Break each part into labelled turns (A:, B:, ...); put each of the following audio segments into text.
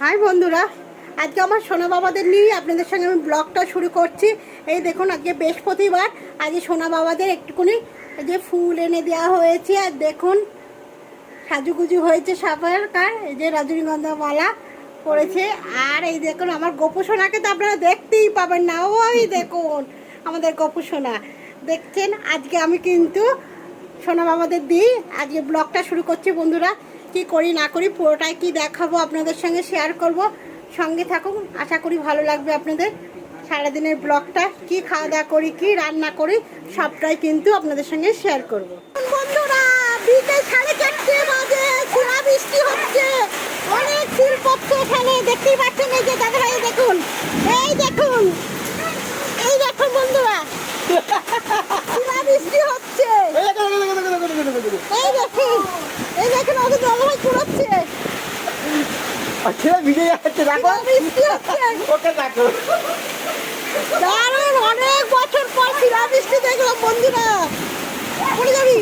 A: High বন্ধুরা, আজকে আমার সোনা বাবাদের নিয়ে আপনাদের সঙ্গে আমি ব্লগটা শুরু করছি। এই দেখুন, আজকে বৃহস্পতিবার, আজকে সোনা বাবাদের একটুখানি এই যে ফুল এনে দেওয়া হয়েছে, আর দেখুন, সাজুগুজু হয়েছে সাপার কার, এই যে রজনীগন্ধা মালা পড়েছে। আর এই দেখুন, আমার গোপু সোনাকে তো আপনারা দেখতেই পাবেন না। ওই দেখুন, আমাদের গোপু সোনা। দেখছেন, আজকে আমি কিন্তু সোনা বাবাদের দিই, আজকে ব্লগটা শুরু করছি বন্ধুরা। কি করি না করি পুরোটাই কি দেখাবো আপনাদের সঙ্গে শেয়ার করব। সঙ্গে থাকুন, আশা করি ভালো লাগবে আপনাদের। সারাদিনের ব্লগটা, কি খাওয়া দাওয়া করি, কি রান্না করি, সবটাই কিন্তু আপনাদের সঙ্গে শেয়ার করব। বন্ধুরা, বিকেল সাড়ে চারটে বাজে, খোলা বৃষ্টি হচ্ছে। অনেক শিল পড়ছে এখানে, দেখতেই পাচ্ছেন এই যে দাদা ভাই দেখুন। এই দেখুন এই দেখুন বন্ধুরা খোলা বৃষ্টি হচ্ছে এই দেখুন এই দেখুন ওদের দাদা ভাই কুড়াচ্ছে
B: ছেলে
A: হচ্ছে
B: ওকে দেখো
A: দারুণ অনেক বছর পর শিলা বৃষ্টি দেখলাম বন্ধুরা। পড়ে যাবি?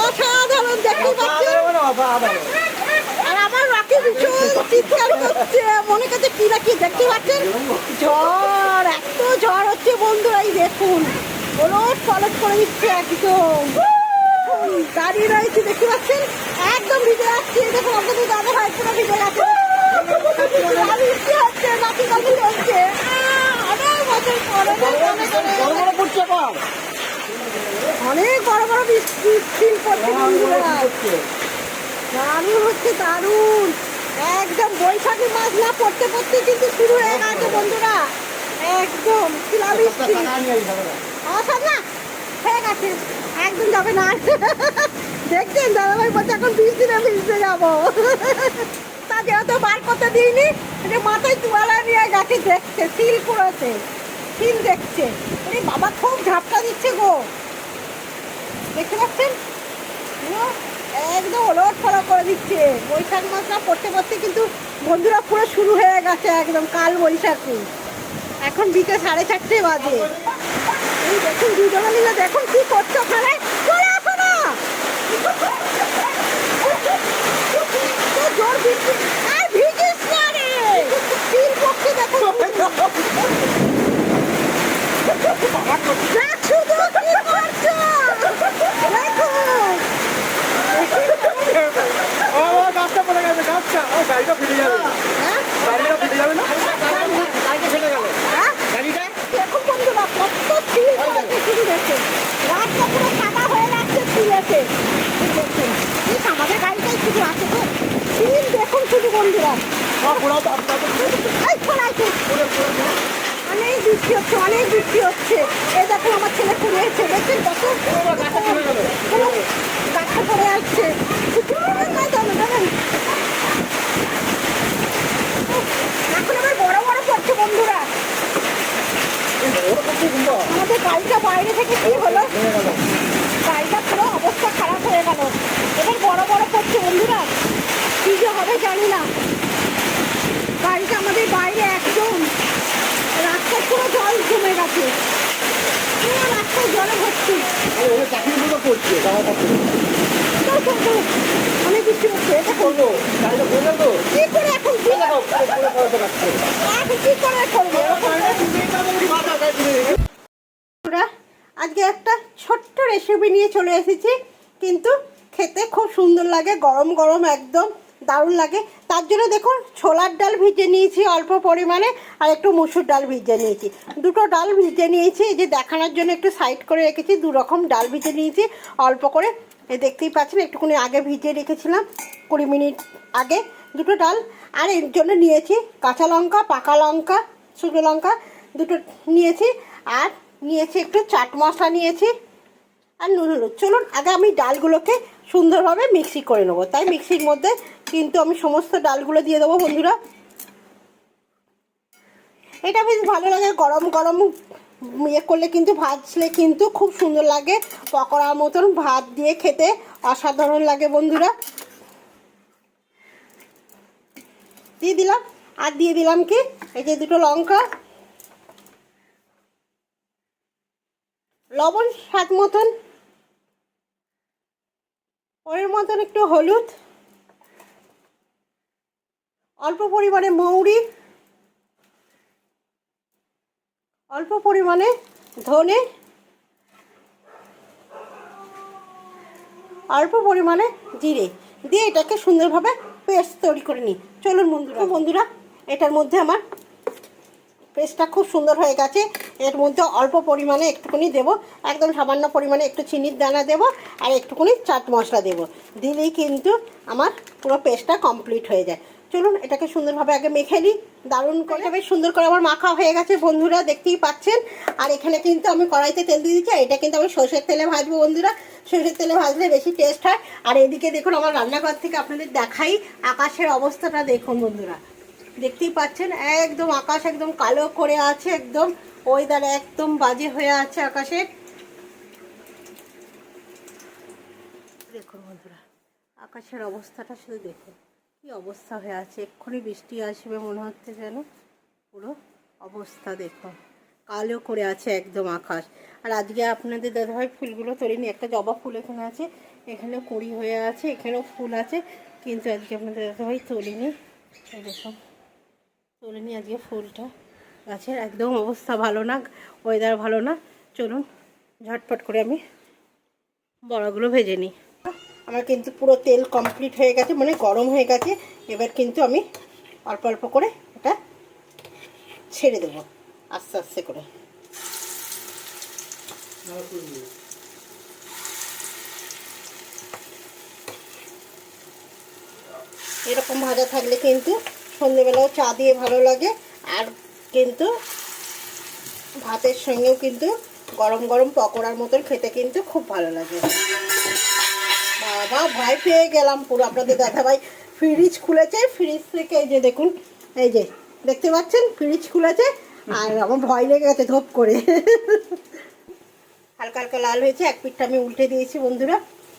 A: অসাধারণ দেখতেই পাচ্ছেন আর আমার রাখি ভীষণ চিৎকার করছে মনে কাছে কি রাখি দেখতে পাচ্ছেন ঝড় এত ঝড় হচ্ছে বন্ধুরা এই দেখুন। ওলট পলট করে দিচ্ছে একদম। দাঁড়িয়ে রয়েছে দেখতে পাচ্ছেন? একদম ভিজে যাচ্ছে। দেখুন আপনাদের দাদা ভাই পুরো ভিজে গেছে। বৃষ্টি হচ্ছে? চলছে অনেক বছর পর অনেক বড় বড় বৃষ্টি পড়ছে দারুণ হচ্ছে দারুণ একদম বৈশাখী মাছ না পড়তে পড়তে কিন্তু শুরু হয়ে গেছে বন্ধুরা। একদম শিলা বৃষ্টি অসাদ না গেছে একদম যাবে না। দেখছেন দাদাভাই বলছে, এখন বিশ দিনে ভিজতে যাব। তা যেহেতু বার করতে দিইনি। যে মাথায় তুয়ালা নিয়ে গেছে দেখছে সিল করেছে সিল দেখছে। বাবা, খুব ঝাপটা দিচ্ছে গো। দেখতে পাচ্ছেন? একদম ওলট ফলো করে দিচ্ছে। বৈশাখ মাসটা পড়তে পড়তে কিন্তু বন্ধুরা পুরো শুরু হয়ে গেছে একদম কাল বৈশাখী। এখন বিকেল সাড়ে চারটে বাজে। দেখুন দেখুন কি করছ ওখানে। চলে আসো না। জোর বৃষ্টি। আর ভিজিস না রে। তিন পক্ষে দেখ শুধু কি করছ। দেখুন
B: ও গাছটা পড়ে গেছে গাছটা ও গাড়িটা ফেটে যাবে।
A: হ্যাঁ
B: গাড়িটা ফেটে যাবে না গাড়িটা ফেটে গেল
A: হ্যাঁ
B: গাড়িটা
A: দেখুন বন্ধুরা কত তিল পড়েছে শুধু দেখুন রাস্তা পুরো সাদা হয়ে যাচ্ছে তিলেতে এই দেখুন এই আমাদের গাড়িটাই শুধু আছে তো তিল দেখুন বন্ধুরা।
B: পুরো
A: ছড়াইছে অনেক বৃষ্টি হচ্ছে অনেক বৃষ্টি হচ্ছে। এই দেখুন আমার ছেলে কুড়িয়েছে দেখছেন কত?
B: গেল।
A: পড়ে দাঁড়ান। এখন আবার বড় বড় পড়ছে বন্ধুরা। আমাদের গাড়িটা বাইরে থেকে কি হলো? গাড়িটা পুরো অবস্থা খারাপ হয়ে গেল। এবার বড় বড় পড়ছে বন্ধুরা। কি যে হবে জানি না। গাড়িটা আমাদের বাইরে একদম। রাস্তায় পুরো জল জমে গেছে। পুরো রাস্তায় জলে ভর্তি। অনেক বৃষ্টি হচ্ছে এটা
B: করব।
A: কি করে এখন কি কি করে করব আজকে একটা ছোট্ট রেসিপি নিয়ে চলে এসেছি। কিন্তু খেতে খুব সুন্দর লাগে গরম গরম একদম। দারুণ লাগে। তার জন্য দেখুন, ছোলার ডাল ভিজে নিয়েছি অল্প পরিমাণে আর একটু মুসুর ডাল ভিজে নিয়েছি। দুটো ডাল ভিজে নিয়েছি, এই যে দেখানোর জন্য একটু সাইড করে রেখেছি দু রকম ডাল ভিজে নিয়েছি অল্প করে। এই দেখতেই পাচ্ছেন, একটুখানি আগে ভিজে রেখেছিলাম, কুড়ি মিনিট আগে দুটো ডাল। আর এর জন্য নিয়েছি কাঁচা লঙ্কা, পাকা লঙ্কা, শুকনো লঙ্কা দুটো নিয়েছি। আর নিয়েছি একটু চাট মশলা নিয়েছি আর নুন হলুদ। চলুন, আগে আমি ডালগুলোকে সুন্দরভাবে মিক্সি করে নেব। তাই মিক্সির মধ্যে কিন্তু আমি সমস্ত ডালগুলো দিয়ে দেবো বন্ধুরা। এটা বেশ ভালো লাগে, গরম গরম ইয়ে করলে কিন্তু, ভাজলে কিন্তু খুব সুন্দর লাগে। পকোড়ার মতন ভাত দিয়ে খেতে অসাধারণ লাগে বন্ধুরা। দিয়ে দিলাম। আর দিয়ে দিলাম কি? এই যে দুটো লঙ্কা। লবণ স্বাদ মতন ওর মতন একটু হলুদ, অল্প পরিমাণে মৌরি, অল্প পরিমাণে ধনে, অল্প পরিমাণে জিরে দিয়ে এটাকে সুন্দরভাবে পেস্ট তৈরি করে নিই। চলুন বন্ধুরা। বন্ধুরা, এটার মধ্যে আমার পেস্টটা খুব সুন্দর হয়ে গেছে। এর মধ্যে অল্প পরিমাণে একটুখানি দেবো, একদম সামান্য পরিমাণে একটু চিনির দানা দেবো আর একটুখানি চাট মশলা দেবো। দিলেই কিন্তু আমার পুরো পেস্টটা কমপ্লিট হয়ে যায়। চলুন এটাকে সুন্দরভাবে আগে মেখে নিই। দারুণ করে। সুন্দর করে আমার মাখা হয়ে গেছে বন্ধুরা, দেখতেই পাচ্ছেন। আর এখানে কিন্তু আমি কড়াইতে তেল দিয়ে দিচ্ছি এটা কিন্তু আমি সর্ষের তেলে ভাজবো বন্ধুরা। সর্ষের তেলে ভাজলে বেশি টেস্ট হয়। আর এদিকে দেখুন, আমার রান্নাঘর থেকে আপনাদের দেখাই আকাশের অবস্থাটা দেখুন বন্ধুরা। দেখতেই পাচ্ছেন, একদম আকাশ একদম কালো করে আছে, একদম ওয়েদার একদম বাজে হয়ে আছে আকাশে। দেখুন বন্ধুরা, আকাশের অবস্থাটা শুধু দেখুন, কি অবস্থা হয়ে আছে, এক্ষুনি বৃষ্টি আসবে মনে হচ্ছে যেন, পুরো অবস্থা দেখুন, কালো করে আছে একদম আকাশ। আর আজকে আপনাদের দাদাভাই ফুলগুলো তোলেনি, একটা জবা ফুল এখানে আছে এখানে কুড়ি হয়ে আছে, এখানেও ফুল আছে, কিন্তু আজকে আপনাদের দাদাভাই তোলেনি। দেখুন, তোলেনি আজকে ফুলটা। গাছের একদম অবস্থা ভালো না ওয়েদার ভালো না। চলুন, ঝটপট করে আমি বড়াগুলো ভেজে নিই। আমার কিন্তু পুরো তেল কমপ্লিট হয়ে গেছে মানে গরম হয়ে গেছে। এবার কিন্তু আমি অল্প অল্প করে এটা ছেড়ে দেবো, আস্তে আস্তে করে। এরকম ভাজা থাকলে কিন্তু সন্ধেবেলাও চা দিয়ে ভালো লাগে, আর কিন্তু ভাতের সঙ্গেও কিন্তু গরম গরম পকোড়ার মতন খেতে কিন্তু খুব ভালো লাগে। বাবা, ভয় পেয়ে গেলাম পুরো। আপনাদের দেখা ভাই ফ্রিজ খুলেছে। ফ্রিজ থেকে এই যে দেখুন, এই যে, দেখতে পাচ্ছেন? ফ্রিজ খুলেছে। আর আমার ভয় লেগে গেছে ধপ করে। হালকা হালকা লাল হয়েছে। এক পিঠটা আমি উল্টে দিয়েছি বন্ধুরা।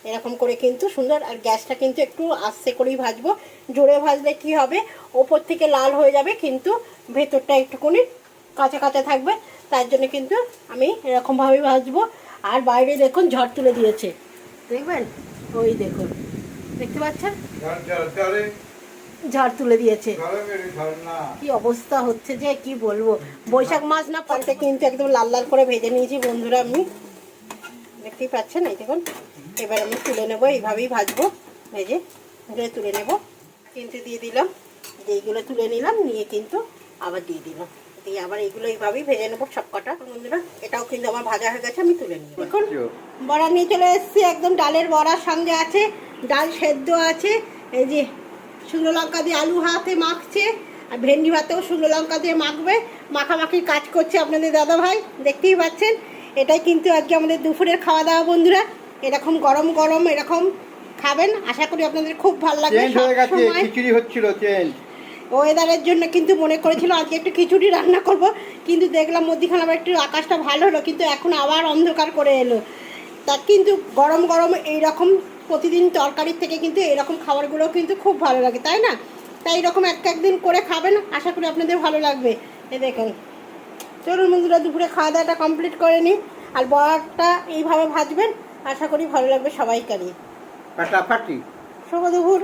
A: এরকম করে কিন্তু সুন্দর আর গ্যাসটা কিন্তু একটু আস্তে করেই ভাজবো। জোরে ভাজলে কি হবে? ওপর থেকে লাল হয়ে যাবে কিন্তু ভেতরটা একটুখানি কাঁচা কাঁচা থাকবে। তার জন্য কিন্তু আমি এরকমভাবেই ভাজবো। আর বাইরে দেখুন ঝড় তুলে দিয়েছে। দেখবেন? ওই দেখুন। দেখতে পাচ্ছেন? ঝড় তুলে দিয়েছে। কি অবস্থা হচ্ছে যে কি বলব? বৈশাখ মাস না পাল্টে কিন্তু একদম লাল লাল করে ভেজে নিয়েছি বন্ধুরা আমি। দেখতেই পাচ্ছেন? এই দেখুন এবার আমি তুলে নেব এইভাবেই ভাজবো। ভেজে ভেজে তুলে নেব। কিন্তু দিয়ে দিলাম যেইগুলো তুলে নিলাম নিয়ে কিন্তু আবার দিয়ে দিলাম। দিয়ে আবার এইগুলো এইভাবেই ভেজে নেব সব কটা বন্ধুরা এটাও কিন্তু আমার ভাজা হয়ে গেছে আমি তুলে নিই দেখুন বড়া নিয়ে চলে এসেছি একদম ডালের বড়ার সঙ্গে আছে ডাল সেদ্ধ আছে এই যে শুকনো লঙ্কা দিয়ে আলু হাতে মাখছে আর ভেন্ডি ভাতেও শুকনো লঙ্কা দিয়ে মাখবে। মাখামাখির কাজ করছে আপনাদের দাদা ভাই দেখতেই পাচ্ছেন? এটাই কিন্তু আজকে আমাদের দুপুরের খাওয়া দাওয়া বন্ধুরা। এরকম গরম গরম এরকম খাবেন। আশা করি আপনাদের খুব ভালো লাগবে।
B: খিচুড়ি হচ্ছিল চেঞ্জ
A: ওয়েদারের জন্য কিন্তু মনে করেছিল আজকে একটু খিচুড়ি রান্না করব কিন্তু দেখলাম মধ্যিখানে আবার একটু আকাশটা ভালো হলো কিন্তু এখন আবার অন্ধকার করে এলো। তা কিন্তু গরম গরম এইরকম প্রতিদিন তরকারির থেকে কিন্তু এরকম খাবারগুলো কিন্তু খুব ভালো লাগে তাই না? তাই এরকম এক একদিন করে খাবেন আশা করি আপনাদের ভালো লাগবে। এ দেখুন। চলুন বন্ধুরা দুপুরে খাওয়া দাওয়াটা কমপ্লিট করে নিন আর বড়াটা এইভাবে ভাজবেন আশা করি ভালো লাগবে সবাইকারই
B: ফাটাফাটি
A: শুভ দুপুর।